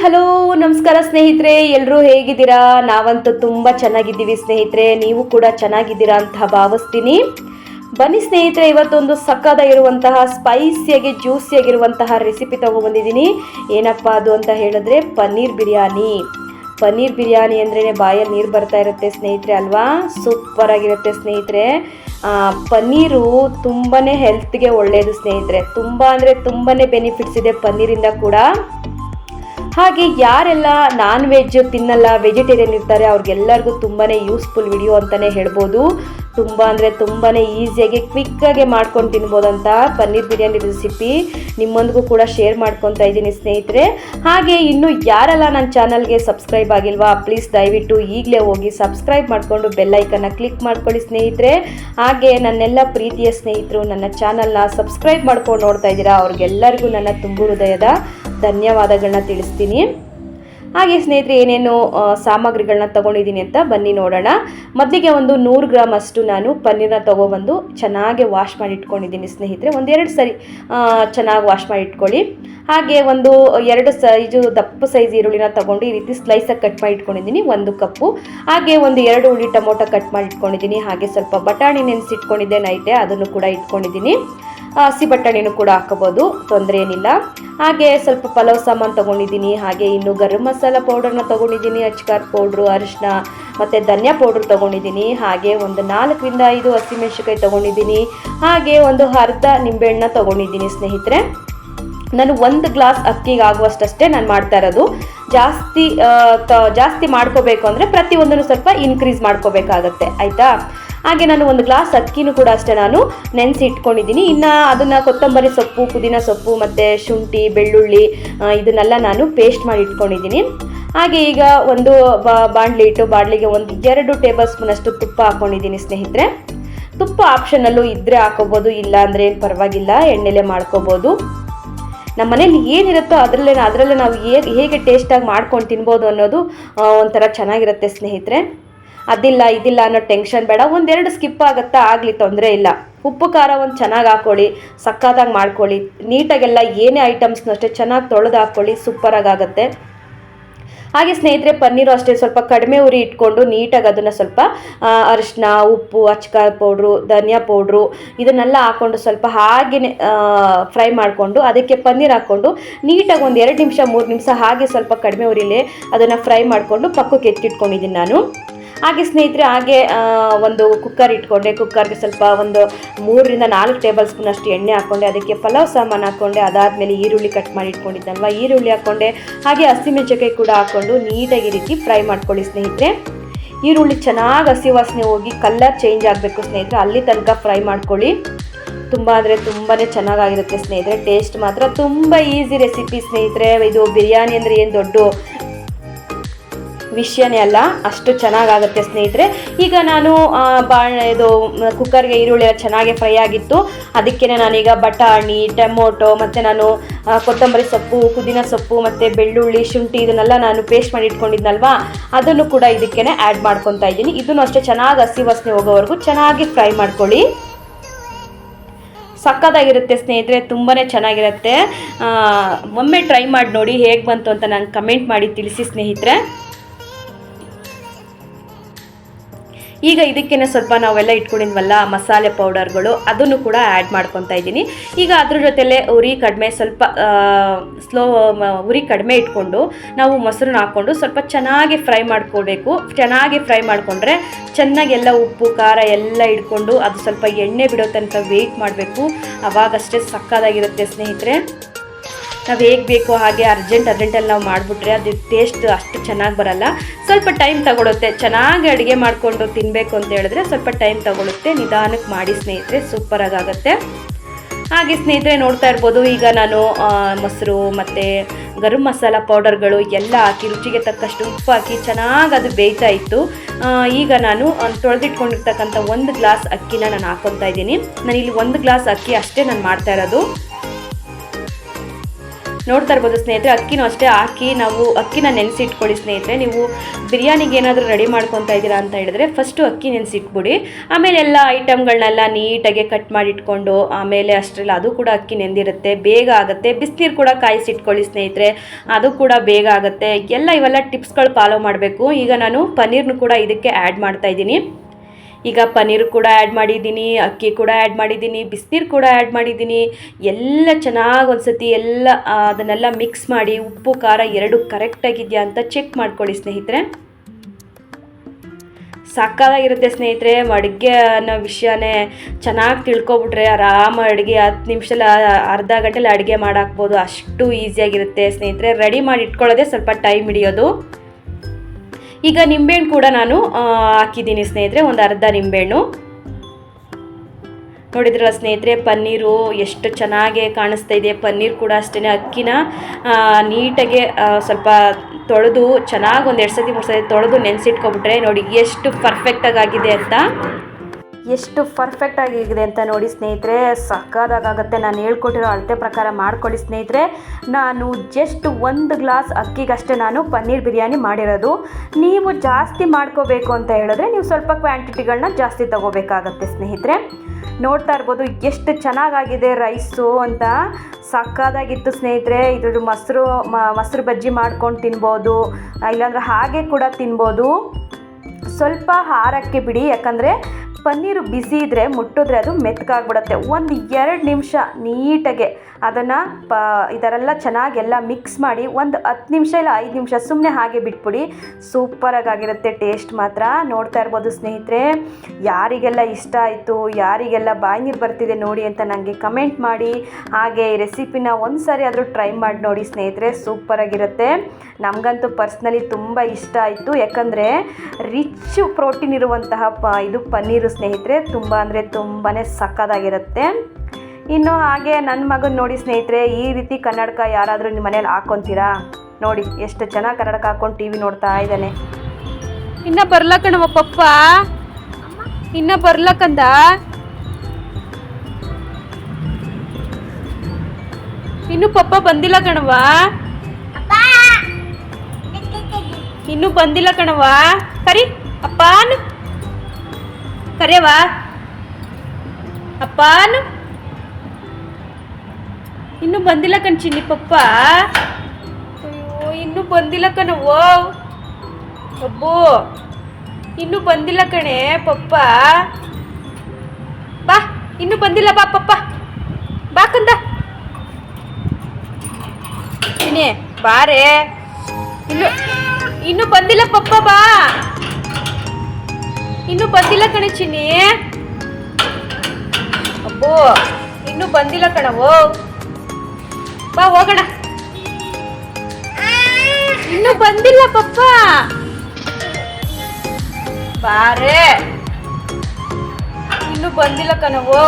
Hello, ನಮಸ್ಕಾರ ಸ್ನೇಹಿತರೆ ಎಲ್ಲರೂ ಹೇಗಿದ್ದೀರಾ? ನಾವಂತೂ ತುಂಬ ಚೆನ್ನಾಗಿದ್ದೀವಿ ಸ್ನೇಹಿತರೆ, ನೀವು ಕೂಡ ಚೆನ್ನಾಗಿದ್ದೀರಾ ಅಂತ ಭಾವಿಸ್ತೀನಿ. ಬನ್ನಿ ಸ್ನೇಹಿತರೆ, ಇವತ್ತೊಂದು ಸಕ್ಕದ ಇರುವಂತಹ ಸ್ಪೈಸಿಯಾಗಿ ಜ್ಯೂಸಿಯಾಗಿರುವಂತಹ ರೆಸಿಪಿ ತೊಗೊಬಂದಿದ್ದೀನಿ ಏನಪ್ಪ ಅದು ಅಂತ ಹೇಳಿದ್ರೆ, ಪನ್ನೀರ್ ಬಿರಿಯಾನಿ. ಪನ್ನೀರ್ ಬಿರಿಯಾನಿ ಅಂದ್ರೇ ಬಾಯಲ್ಲಿ ನೀರು ಬರ್ತಾ ಇರುತ್ತೆ ಸ್ನೇಹಿತರೆ ಅಲ್ವಾ? ಸೂಪರ್ ಆಗಿರುತ್ತೆ ಸ್ನೇಹಿತರೆ. ಪನ್ನೀರು ತುಂಬಾ ಹೆಲ್ತ್ಗೆ ಒಳ್ಳೆಯದು ಸ್ನೇಹಿತರೆ. ತುಂಬ ಅಂದರೆ ತುಂಬಾ ಬೆನಿಫಿಟ್ಸ್ ಇದೆ ಪನ್ನೀರಿಂದ ಕೂಡ. ಹಾಗೆ ಯಾರೆಲ್ಲ ನಾನ್ ವೆಜ್ ತಿನ್ನಲ್ಲ ವೆಜಿಟೇರಿಯನ್ ಇರ್ತಾರೆ, ಅವ್ರಿಗೆಲ್ಲರಿಗೂ ತುಂಬಾ ಯೂಸ್ಫುಲ್ ವಿಡಿಯೋ ಅಂತಲೇ ಹೇಳ್ಬೋದು. ತುಂಬ ಅಂದರೆ ತುಂಬಾ ಈಸಿಯಾಗಿ ಕ್ವಿಕ್ಕಾಗಿ ಮಾಡ್ಕೊಂಡು ತಿನ್ಬೋದಂತ ಪನ್ನೀರ್ ಬಿರಿಯಾನಿ ರೆಸಿಪಿ ನಿಮ್ಮೊಂದಿಗೂ ಕೂಡ ಶೇರ್ ಮಾಡ್ಕೊತಾ ಇದ್ದೀನಿ ಸ್ನೇಹಿತರೆ. ಹಾಗೆ ಇನ್ನು ಯಾರೆಲ್ಲ ನನ್ನ ಚಾನಲ್ಗೆ ಸಬ್ಸ್ಕ್ರೈಬ್ ಆಗಿಲ್ವಾ ಪ್ಲೀಸ್ ದಯವಿಟ್ಟು ಈಗಲೇ ಹೋಗಿ ಸಬ್ಸ್ಕ್ರೈಬ್ ಮಾಡಿಕೊಂಡು ಬೆಲ್ಲೈಕನ್ನ ಕ್ಲಿಕ್ ಮಾಡ್ಕೊಳ್ಳಿ ಸ್ನೇಹಿತರೆ. ಹಾಗೆ ನನ್ನೆಲ್ಲ ಪ್ರೀತಿಯ ಸ್ನೇಹಿತರು, ನನ್ನ ಚಾನಲ್ನ ಸಬ್ಸ್ಕ್ರೈಬ್ ಮಾಡ್ಕೊಂಡು ನೋಡ್ತಾ ಇದ್ದೀರಾ, ಅವ್ರಿಗೆಲ್ಲರಿಗೂ ನನ್ನ ತುಂಬು ಹೃದಯದ ಧನ್ಯವಾದಗಳನ್ನ ತಿಳಿಸ್ತೀನಿ. ಹಾಗೆ ಸ್ನೇಹಿತರೆ, ಏನೇನು ಸಾಮಗ್ರಿಗಳನ್ನ ತಗೊಂಡಿದ್ದೀನಿ ಅಂತ ಬನ್ನಿ ನೋಡೋಣ. ಮೊದಲಿಗೆ ಒಂದು ನೂರು ಗ್ರಾಮ್ ಅಷ್ಟು ನಾನು ಪನ್ನೀರನ್ನ ತೊಗೊಬಂದು ಚೆನ್ನಾಗಿ ವಾಶ್ ಮಾಡಿ ಇಟ್ಕೊಂಡಿದ್ದೀನಿ ಸ್ನೇಹಿತರೆ. ಒಂದೆರಡು ಸರಿ ಚೆನ್ನಾಗಿ ವಾಶ್ ಮಾಡಿ ಇಟ್ಕೊಳ್ಳಿ. ಹಾಗೆ ಒಂದು ಎರಡು ಸೈಜು ದಪ್ಪ ಸೈಜ್ ಈರುಳ್ಳಿನ ತಗೊಂಡು ಈ ರೀತಿ ಸ್ಲೈಸಾಗಿ ಕಟ್ ಮಾಡಿ ಇಟ್ಕೊಂಡಿದ್ದೀನಿ, ಒಂದು ಕಪ್ಪು. ಹಾಗೆ ಒಂದು ಎರಡು ಹುಳಿ ಟೊಮೊಟೊ ಕಟ್ ಮಾಡಿ ಇಟ್ಕೊಂಡಿದ್ದೀನಿ. ಹಾಗೆ ಸ್ವಲ್ಪ ಬಟಾಣಿ ನೆನೆಸಿಟ್ಕೊಂಡಿದ್ದೆ ನೈಟೆ, ಅದನ್ನು ಕೂಡ ಇಟ್ಕೊಂಡಿದ್ದೀನಿ. ಹಸಿ ಬಟಾಣಿನೂ ಕೂಡ ಹಾಕೋಬೋದು ತೊಂದರೆ ಏನಿಲ್ಲ. ಹಾಗೆ ಸ್ವಲ್ಪ ಪಲಾವ್ ಸಾಮಾನು ತಗೊಂಡಿದ್ದೀನಿ, ಹಾಗೆ ಇನ್ನು ಗರಂ ಮಸಾಲ ಪೌಡರ್ನ ತಗೊಂಡಿದ್ದೀನಿ ಅಚ್ಕಾರ್ ಪೌಡ್ರು ಅರಿಶಿನ ಮತ್ತು ಧನಿಯಾ ಪೌಡ್ರ್ ತೊಗೊಂಡಿದ್ದೀನಿ, ಹಾಗೆ ಒಂದು ನಾಲ್ಕರಿಂದ ಐದು ಹಸಿಮೆಣಸಿನ್ಕಾಯಿ ತಗೊಂಡಿದ್ದೀನಿ, ಹಾಗೆ ಒಂದು ಅರ್ಧ ನಿಂಬೆಹಣ್ಣನ್ನ ತಗೊಂಡಿದ್ದೀನಿ ಸ್ನೇಹಿತರೆ. ನಾನು ಒಂದು ಗ್ಲಾಸ್ ಅಕ್ಕಿಗೆ ಆಗುವಷ್ಟಷ್ಟೇ ನಾನು ಮಾಡ್ತಾ ಇರೋದು. ಜಾಸ್ತಿ ಜಾಸ್ತಿ ಮಾಡ್ಕೋಬೇಕು ಅಂದರೆ ಪ್ರತಿಯೊಂದನ್ನು ಸ್ವಲ್ಪ ಇನ್ಕ್ರೀಸ್ ಮಾಡ್ಕೋಬೇಕಾಗತ್ತೆ, ಆಯಿತಾ? ಹಾಗೆ ನಾನು ಒಂದು ಗ್ಲಾಸ್ ಅಕ್ಕಿನೂ ಕೂಡ ಅಷ್ಟೇ ನಾನು ನೆನೆಸಿ ಇಟ್ಕೊಂಡಿದ್ದೀನಿ ಇನ್ನು ಅದನ್ನು ಕೊತ್ತಂಬರಿ ಸೊಪ್ಪು, ಪುದೀನ ಸೊಪ್ಪು ಮತ್ತು ಶುಂಠಿ, ಬೆಳ್ಳುಳ್ಳಿ ಇದನ್ನೆಲ್ಲ ನಾನು ಪೇಸ್ಟ್ ಮಾಡಿ ಇಟ್ಕೊಂಡಿದ್ದೀನಿ. ಹಾಗೆ ಈಗ ಒಂದು ಬಾಂಡ್ಲಿ ಇಟ್ಟು ಬಾಣಲಿಗೆ ಒಂದು ಎರಡು ಟೇಬಲ್ ಸ್ಪೂನಷ್ಟು ತುಪ್ಪ ಹಾಕ್ಕೊಂಡಿದ್ದೀನಿ ಸ್ನೇಹಿತರೆ. ತುಪ್ಪ ಆಪ್ಷನಲ್ಲೂ ಇದ್ದರೆ ಹಾಕೋಬೋದು, ಇಲ್ಲ ಅಂದರೆ ಏನು ಪರವಾಗಿಲ್ಲ, ಎಣ್ಣೆಲೆ ಮಾಡ್ಕೋಬೋದು. ನಮ್ಮ ಮನೇಲಿ ಏನಿರುತ್ತೋ ಅದರಲ್ಲೇ ಅದರಲ್ಲೇ ನಾವು ಹೇಗೆ ಹೇಗೆ ಟೇಸ್ಟಾಗಿ ಮಾಡ್ಕೊಂಡು ತಿನ್ಬೋದು ಅನ್ನೋದು ಒಂಥರ ಚೆನ್ನಾಗಿರುತ್ತೆ ಸ್ನೇಹಿತರೆ. ಅದಿಲ್ಲ, ಇದಿಲ್ಲ ಅನ್ನೋ ಟೆನ್ಷನ್ ಬೇಡ. ಒಂದೆರಡು ಸ್ಕಿಪ್ ಆಗುತ್ತಾ ಆಗಲಿ ತೊಂದರೆ ಇಲ್ಲ. ಉಪ್ಪು, ಖಾರ ಒಂದು ಚೆನ್ನಾಗಿ ಹಾಕ್ಕೊಳ್ಳಿ ಸಕ್ಕತ್ತಾಗಿ ಮಾಡ್ಕೊಳ್ಳಿ. ನೀಟಾಗೆಲ್ಲ ಏನೇ ಐಟಮ್ಸ್ನೂ ಅಷ್ಟೇ ಚೆನ್ನಾಗಿ ತೊಳೆದು ಹಾಕ್ಕೊಳ್ಳಿ ಸೂಪರಾಗಿ ಆಗುತ್ತೆ. ಹಾಗೆ ಸ್ನೇಹಿತರೆ, ಪನ್ನೀರು ಅಷ್ಟೇ ಸ್ವಲ್ಪ ಕಡಿಮೆ ಉರಿ ಇಟ್ಕೊಂಡು ನೀಟಾಗಿ ಅದನ್ನು ಸ್ವಲ್ಪ ಅರಿಶಿನ ಉಪ್ಪು ಅಚ್ಕಾರ್ ಪೌಡ್ರು, ಧನಿಯಾ ಪೌಡ್ರು ಇದನ್ನೆಲ್ಲ ಹಾಕ್ಕೊಂಡು ಸ್ವಲ್ಪ ಹಾಗೆಯೇ ಫ್ರೈ ಮಾಡಿಕೊಂಡು ಅದಕ್ಕೆ ಪನ್ನೀರ್ ಹಾಕ್ಕೊಂಡು ನೀಟಾಗಿ ಒಂದು ಎರಡು ನಿಮಿಷ, ಮೂರು ನಿಮಿಷ ಹಾಗೆ ಸ್ವಲ್ಪ ಕಡಿಮೆ ಉರಿಲೇ ಅದನ್ನು ಫ್ರೈ ಮಾಡಿಕೊಂಡು ಪಕ್ಕಕ್ಕೆ ಎತ್ತಿಟ್ಕೊಂಡಿದ್ದೀನಿ ನಾನು. ಹಾಗೆ ಸ್ನೇಹಿತರೆ, ಹಾಗೆ ಒಂದು ಕುಕ್ಕರ್ ಇಟ್ಕೊಂಡೆ. ಕುಕ್ಕರ್ಗೆ ಸ್ವಲ್ಪ ಒಂದು ಮೂರರಿಂದ ನಾಲ್ಕು ಟೇಬಲ್ ಸ್ಪೂನ್ ಅಷ್ಟು ಎಣ್ಣೆ ಹಾಕ್ಕೊಂಡೆ ಅದಕ್ಕೆ ಪಲಾವ್ ಸಾಮಾನು ಹಾಕ್ಕೊಂಡೆ ಅದಾದಮೇಲೆ ಈರುಳ್ಳಿ ಕಟ್ ಮಾಡಿ ಇಟ್ಕೊಂಡಿದ್ದಲ್ವ? ಈರುಳ್ಳಿ ಹಾಕ್ಕೊಂಡೆ ಹಾಗೆ ಹಸಿಮೆಣಸಿನಕಾಯಿ ಕೂಡ ಹಾಕ್ಕೊಂಡು ನೀಟಾಗಿ ರೀತಿ ಫ್ರೈ ಮಾಡ್ಕೊಳ್ಳಿ ಸ್ನೇಹಿತರೆ. ಈರುಳ್ಳಿ ಚೆನ್ನಾಗಿ ಹಸಿ ವಾಸನೆ ಹೋಗಿ ಕಲ್ಲರ್ ಚೇಂಜ್ ಆಗಬೇಕು ಸ್ನೇಹಿತರೆ. ಅಲ್ಲಿ ತನಕ ಫ್ರೈ ಮಾಡ್ಕೊಳ್ಳಿ. ತುಂಬ ಅಂದರೆ ತುಂಬಾ ಚೆನ್ನಾಗಾಗಿರುತ್ತೆ ಸ್ನೇಹಿತರೆ. ಟೇಸ್ಟ್ ಮಾತ್ರ ತುಂಬ ಈಸಿ ರೆಸಿಪಿ ಸ್ನೇಹಿತರೆ. ಇದು ಬಿರಿಯಾನಿ ಅಂದರೆ ಏನು ದೊಡ್ಡ? ವಿಷಯನೇ ಅಲ್ಲ, ಅಷ್ಟು ಚೆನ್ನಾಗಾಗುತ್ತೆ ಸ್ನೇಹಿತರೆ. ಈಗ ನಾನು ಬಾ ಇದು ಕುಕ್ಕರ್ಗೆ ಈರುಳ್ಳಿ ಚೆನ್ನಾಗಿ ಫ್ರೈ ಆಗಿತ್ತು. ಅದಕ್ಕೇ ನಾನೀಗ ಬಟಾಣಿ, ಟೊಮೊಟೊ, ಮತ್ತು ನಾನು ಕೊತ್ತಂಬರಿ ಸೊಪ್ಪು, ಪುದೀನ ಸೊಪ್ಪು, ಮತ್ತು ಬೆಳ್ಳುಳ್ಳಿ, ಶುಂಠಿ ಇದನ್ನೆಲ್ಲ ನಾನು ಪೇಸ್ಟ್ ಮಾಡಿ ಇಟ್ಕೊಂಡಿದ್ನಲ್ವಾ? ಅದನ್ನು ಕೂಡ ಇದಕ್ಕೇ ಆ್ಯಡ್ ಮಾಡ್ಕೊತಾ ಇದ್ದೀನಿ. ಇದನ್ನು ಅಷ್ಟೇ ಚೆನ್ನಾಗಿ ಹಸಿ ವಾಸನೆ ಹೋಗೋವರೆಗೂ ಚೆನ್ನಾಗಿ ಫ್ರೈ ಮಾಡ್ಕೊಳ್ಳಿ. ಸಕ್ಕದಾಗಿರುತ್ತೆ ಸ್ನೇಹಿತರೆ ತುಂಬಾ ಚೆನ್ನಾಗಿರುತ್ತೆ. ಒಮ್ಮೆ ಟ್ರೈ ಮಾಡಿ ನೋಡಿ ಹೇಗೆ ಬಂತು ಅಂತ ನಂಗೆ ಕಮೆಂಟ್ ಮಾಡಿ ತಿಳಿಸಿ ಸ್ನೇಹಿತರೆ. ಈಗ ಇದಕ್ಕೇನೆ ಸ್ವಲ್ಪ ನಾವೆಲ್ಲ ಇಟ್ಕೊಂಡಿದ್ವಲ್ಲ ಮಸಾಲೆ ಪೌಡರ್ಗಳು, ಅದನ್ನು ಕೂಡ ಆ್ಯಡ್ ಮಾಡ್ಕೊತಾ ಇದ್ದೀನಿ. ಈಗ ಅದ್ರ ಜೊತೆಲೆ ಉರಿ ಕಡಿಮೆ ಸ್ವಲ್ಪ ಸ್ಲೋ ಉರಿ ಕಡಿಮೆ ಇಟ್ಕೊಂಡು ನಾವು ಮೊಸರನ್ನ ಹಾಕ್ಕೊಂಡು ಸ್ವಲ್ಪ ಚೆನ್ನಾಗಿ ಫ್ರೈ ಮಾಡ್ಕೋಬೇಕು. ಚೆನ್ನಾಗಿ ಫ್ರೈ ಮಾಡಿಕೊಂಡ್ರೆ ಚೆನ್ನಾಗಿ ಎಲ್ಲ ಉಪ್ಪು, ಖಾರ ಎಲ್ಲ ಇಟ್ಕೊಂಡು ಅದು ಸ್ವಲ್ಪ ಎಣ್ಣೆ ಬಿಡೋ ತನಕ ವೆಯ್ಟ್ ಮಾಡಬೇಕು. ಅವಾಗಷ್ಟೇ ಸಕ್ಕದಾಗಿರುತ್ತೆ ಸ್ನೇಹಿತರೆ. ನಾವು ಹೇಗೆ ಬೇಕೋ ಹಾಗೆ ಅರ್ಜೆಂಟ್ ಅರ್ಜೆಂಟಲ್ಲಿ ನಾವು ಮಾಡಿಬಿಟ್ರೆ ಅದು ಟೇಸ್ಟ್ ಅಷ್ಟು ಚೆನ್ನಾಗಿ ಬರಲ್ಲ. ಸ್ವಲ್ಪ ಟೈಮ್ ತಗೊಳುತ್ತೆ. ಚೆನ್ನಾಗಿ ಅಡುಗೆ ಮಾಡಿಕೊಂಡು ತಿನ್ನಬೇಕು ಅಂತ ಹೇಳಿದ್ರೆ ಸ್ವಲ್ಪ ಟೈಮ್ ತಗೊಳುತ್ತೆ. ನಿಧಾನಕ್ಕೆ ಮಾಡಿ ಸ್ನೇಹಿತರೆ ಸೂಪರಾಗಿ ಆಗುತ್ತೆ ಹಾಗೆ ಸ್ನೇಹಿತರೆ ನೋಡ್ತಾ ಇರ್ಬೋದು, ಈಗ ನಾನು ಮೊಸರು ಮತ್ತು ಗರಂ ಮಸಾಲ ಪೌಡರ್ಗಳು ಎಲ್ಲ ಹಾಕಿ, ರುಚಿಗೆ ತಕ್ಕಷ್ಟು ಉಪ್ಪು ಹಾಕಿ ಚೆನ್ನಾಗಿ ಅದು ಬೇಯ್ತಾ ಇತ್ತು. ಈಗ ನಾನು ತೊಳೆದಿಟ್ಕೊಂಡಿರ್ತಕ್ಕಂಥ ಒಂದು ಗ್ಲಾಸ್ ಅಕ್ಕಿನ ನಾನು ಹಾಕ್ಕೊತಾ ಇದ್ದೀನಿ. ನಾನು ಇಲ್ಲಿ ಒಂದು ಗ್ಲಾಸ್ ಅಕ್ಕಿ ಅಷ್ಟೇ ನಾನು ಮಾಡ್ತಾ ಇರೋದು. ನೋಡ್ತಾ ಇರ್ಬೋದು ಸ್ನೇಹಿತರೆ, ಅಕ್ಕಿನೂ ಅಷ್ಟೇ. ಹಾಕಿ ನಾವು ಅಕ್ಕಿನ ನೆನೆಸಿಟ್ಕೊಳ್ಳಿ ಸ್ನೇಹಿತರೆ. ನೀವು ಬಿರಿಯಾನಿಗೆ ಏನಾದರೂ ರೆಡಿ ಮಾಡ್ಕೊತಾ ಇದ್ದೀರಾ ಅಂತ ಹೇಳಿದ್ರೆ ಫಸ್ಟು ಅಕ್ಕಿ ನೆನೆಸಿಟ್ಬಿಡಿ. ಆಮೇಲೆ ಎಲ್ಲ ಐಟಮ್ಗಳನ್ನೆಲ್ಲ ನೀಟಾಗಿ ಕಟ್ ಮಾಡಿಟ್ಕೊಂಡು, ಆಮೇಲೆ ಅಷ್ಟರಲ್ಲಿ ಅದು ಕೂಡ ಅಕ್ಕಿ ನೆಂದಿರುತ್ತೆ. ಬೇಗ ಆಗುತ್ತೆ. ಬಿಸಿನೀರು ಕೂಡ ಕಾಯಿಸಿಟ್ಕೊಳ್ಳಿ ಸ್ನೇಹಿತರೆ. ಅದು ಕೂಡ ಬೇಗ ಆಗುತ್ತೆ. ಎಲ್ಲ ಇವೆಲ್ಲ ಟಿಪ್ಸ್ಗಳು ಫಾಲೋ ಮಾಡಬೇಕು. ಈಗ ನಾನು ಪನ್ನೀರ್ನು ಕೂಡ ಇದಕ್ಕೆ ಆ್ಯಡ್ ಮಾಡ್ತಾ ಇದ್ದೀನಿ. ಈಗ ಪನ್ನೀರ್ ಕೂಡ ಆ್ಯಡ್ ಮಾಡಿದ್ದೀನಿ, ಅಕ್ಕಿ ಕೂಡ ಆ್ಯಡ್ ಮಾಡಿದ್ದೀನಿ, ಬಿಸ್ನೀರು ಕೂಡ ಆ್ಯಡ್ ಮಾಡಿದ್ದೀನಿ. ಎಲ್ಲ ಚೆನ್ನಾಗಿ ಒಂದ್ಸತಿ ಎಲ್ಲ ಅದನ್ನೆಲ್ಲ ಮಿಕ್ಸ್ ಮಾಡಿ ಉಪ್ಪು, ಖಾರ ಎರಡು ಕರೆಕ್ಟಾಗಿದೆಯಾ ಅಂತ ಚೆಕ್ ಮಾಡ್ಕೊಳ್ಳಿ ಸ್ನೇಹಿತರೆ. ಸಾಕಾಗಿರುತ್ತೆ ಸ್ನೇಹಿತರೆ, ಅಡುಗೆ ಅನ್ನೋ ವಿಷಯನೇ ಚೆನ್ನಾಗಿ ತಿಳ್ಕೊಬಿಟ್ರೆ ಆರಾಮ ಅಡುಗೆ ಹತ್ತು ನಿಮಿಷದಲ್ಲಿ ಅರ್ಧ ಗಂಟೆಲಿ ಅಡುಗೆ ಮಾಡಾಕ್ಬೋದು. ಅಷ್ಟು ಈಸಿಯಾಗಿರುತ್ತೆ ಸ್ನೇಹಿತರೆ ರೆಡಿ ಮಾಡಿ ಇಟ್ಕೊಳ್ಳೋದೇ ಸ್ವಲ್ಪ ಟೈಮ್ ಹಿಡಿಯೋದು. ಈಗ ನಿಂಬೆಹಣ್ಣು ಕೂಡ ನಾನು ಹಾಕಿದ್ದೀನಿ ಸ್ನೇಹಿತರೆ, ಒಂದು ಅರ್ಧ ನಿಂಬೆಹಣ್ಣು. ನೋಡಿದ್ರಲ್ಲ ಸ್ನೇಹಿತರೆ, ಪನ್ನೀರು ಎಷ್ಟು ಚೆನ್ನಾಗಿ ಕಾಣಿಸ್ತಾ ಇದೆ. ಪನ್ನೀರ್ ಕೂಡ ಅಷ್ಟೇ ಅಕ್ಕಿನ ನೀಟಾಗಿ ಸ್ವಲ್ಪ ತೊಳೆದು, ಚೆನ್ನಾಗಿ ಒಂದು ಎರಡು ಸತಿ, ಮೂರು ಸತಿ ತೊಳೆದು ನೆನೆಸಿಟ್ಕೊಬಿಟ್ರೆ ನೋಡಿ ಎಷ್ಟು ಪರ್ಫೆಕ್ಟಾಗಿ ಆಗಿದೆ ಅಂತ. ಎಷ್ಟು ಪರ್ಫೆಕ್ಟ್ ಆಗಿದೆ ಅಂತ ನೋಡಿ ಸ್ನೇಹಿತರೆ ಸಕ್ಕದಾಗುತ್ತೆ ನಾನು ಹೇಳ್ಕೊಟ್ಟಿರೋ ಅಳತೆ ಪ್ರಕಾರ ಮಾಡ್ಕೊಳ್ಳಿ ಸ್ನೇಹಿತರೆ. ನಾನು ಜಸ್ಟ್ ಒಂದು ಗ್ಲಾಸ್ ಅಕ್ಕಿಗಷ್ಟೇ ನಾನು ಪನ್ನೀರ್ ಬಿರಿಯಾನಿ ಮಾಡಿರೋದು. ನೀವು ಜಾಸ್ತಿ ಮಾಡ್ಕೋಬೇಕು ಅಂತ ಹೇಳಿದ್ರೆ ನೀವು ಸ್ವಲ್ಪ ಕ್ವಾಂಟಿಟಿಗಳನ್ನ ಜಾಸ್ತಿ ತಗೋಬೇಕಾಗತ್ತೆ ಸ್ನೇಹಿತರೆ. ನೋಡ್ತಾ ಇರ್ಬೋದು ಎಷ್ಟು ಚೆನ್ನಾಗಾಗಿದೆ ರೈಸು ಅಂತ. ಸಕ್ಕದಾಗಿತ್ತು ಸ್ನೇಹಿತರೆ. ಇದ್ರ ಮೊಸರು ಮೊಸರು ಬಜ್ಜಿ ಮಾಡ್ಕೊಂಡು ತಿನ್ಬೋದು. ಇಲ್ಲಾಂದ್ರೆ ಹಾಗೆ ಕೂಡ ತಿನ್ಬೋದು. ಸ್ವಲ್ಪ ಹಾರಕ್ಕೆ ಬಿಡಿ, ಯಾಕಂದರೆ ಪನ್ನೀರು ಬಿಸಿ ಇದ್ದರೆ ಮುಟ್ಟಿದ್ರೆ ಅದು ಮೆತ್ತಗಾಗ್ಬಿಡತ್ತೆ ಒಂದು ಎರಡು ನಿಮಿಷ ನೀಟಾಗೆ ಅದನ್ನು ಪ, ಇದರೆಲ್ಲ ಚೆನ್ನಾಗಿ ಎಲ್ಲ ಮಿಕ್ಸ್ ಮಾಡಿ ಒಂದು ಹತ್ತು ನಿಮಿಷ ಇಲ್ಲ ಐದು ನಿಮಿಷ ಸುಮ್ಮನೆ ಹಾಗೆ ಬಿಟ್ಬಿಡಿ. ಸೂಪರಾಗಿ ಆಗಿರುತ್ತೆ ಟೇಸ್ಟ್ ಮಾತ್ರ. ನೋಡ್ತಾ ಇರ್ಬೋದು ಸ್ನೇಹಿತರೆ. ಯಾರಿಗೆಲ್ಲ ಇಷ್ಟ ಆಯಿತು, ಯಾರಿಗೆಲ್ಲ ಬಾಯಿ ನೀರು ಬರ್ತಿದೆ ನೋಡಿ ಅಂತ ನನಗೆ ಕಮೆಂಟ್ ಮಾಡಿ. ಹಾಗೆ ಈ ರೆಸಿಪಿನ ಒಂದು ಸಾರಿ ಆದರೂ ಟ್ರೈ ಮಾಡಿ ನೋಡಿ ಸ್ನೇಹಿತರೆ. ಸೂಪರಾಗಿರುತ್ತೆ ನಮಗಂತೂ ಪರ್ಸ್ನಲಿ ತುಂಬ ಇಷ್ಟ ಆಯಿತು. ಯಾಕಂದರೆ ರಿಚ್ ಪ್ರೋಟೀನ್ ಇರುವಂತಹ ಪ, ಇದು ಪನ್ನೀರು ಸ್ನೇಹಿತರೆ. ತುಂಬ ಅಂದರೆ ತುಂಬಾ ಸಕ್ಕದಾಗಿರುತ್ತೆ ಇನ್ನು ಹಾಗೆ ನನ್ನ ಮಗನ ನೋಡಿ ಸ್ನೇಹಿತರೆ, ಈ ರೀತಿ ಕನ್ನಡಕ ಯಾರಾದರೂ ನಿಮ್ಮ ಮನೇಲಿ ಹಾಕ್ಕೊಂತೀರಾ ನೋಡಿ, ಎಷ್ಟು ಚೆನ್ನಾಗಿ ಕನ್ನಡಕ ಹಾಕ್ಕೊಂಡು ಟಿ ವಿ ನೋಡ್ತಾ ಇದ್ದಾನೆ. ಇನ್ನ ಬರ್ಲ ಕಣವ ಪಪ್ಪ? ಇನ್ನ ಬರ್ಲಕ್ಕಂದ ಇನ್ನು ಪಪ್ಪ ಬಂದಿಲ್ಲ ಕಣವ ಇನ್ನು ಬಂದಿಲ್ಲ ಕಣವ ಕರಿ, ಅಪ್ಪಾನು? ಕರೆವಾ ಅಪ್ಪಾನು? ಇನ್ನು ಬಂದಿಲ್ಲ ಕಣ್ ಚಿನ್ನಿ ಪಪ್ಪ. ಅಯ್ಯೋ, ಇನ್ನು ಬಂದಿಲ್ಲ ಕಣವೋ ಅಬ್ಬೋ. ಇನ್ನು ಬಂದಿಲ್ಲ ಕಣೆ ಪಪ್ಪ. ಬಾ, ಇನ್ನು ಬಂದಿಲ್ಲ ಬಾ ಪಪ್ಪ. ಬಾ ಕಂದ. ಚಿನ್ನಿ ಬಾರೆ ಇನ್ನು ಇನ್ನು ಬಂದಿಲ್ಲ ಪಪ್ಪ, ಬಾ. ಇನ್ನು ಬಂದಿಲ್ಲ ಕಣೆ ಚಿನ್ನಿ. ಅಬ್ಬೋ, ಇನ್ನು ಬಂದಿಲ್ಲ ಕಣವೋ ಬಾ ಹೋಗೋಣ. ಇನ್ನು ಬಂದಿಲ್ಲ ಪಪ್ಪ. ಬಾರೆ. ಇನ್ನು ಬಂದಿಲ್ಲ ಕಣವೋ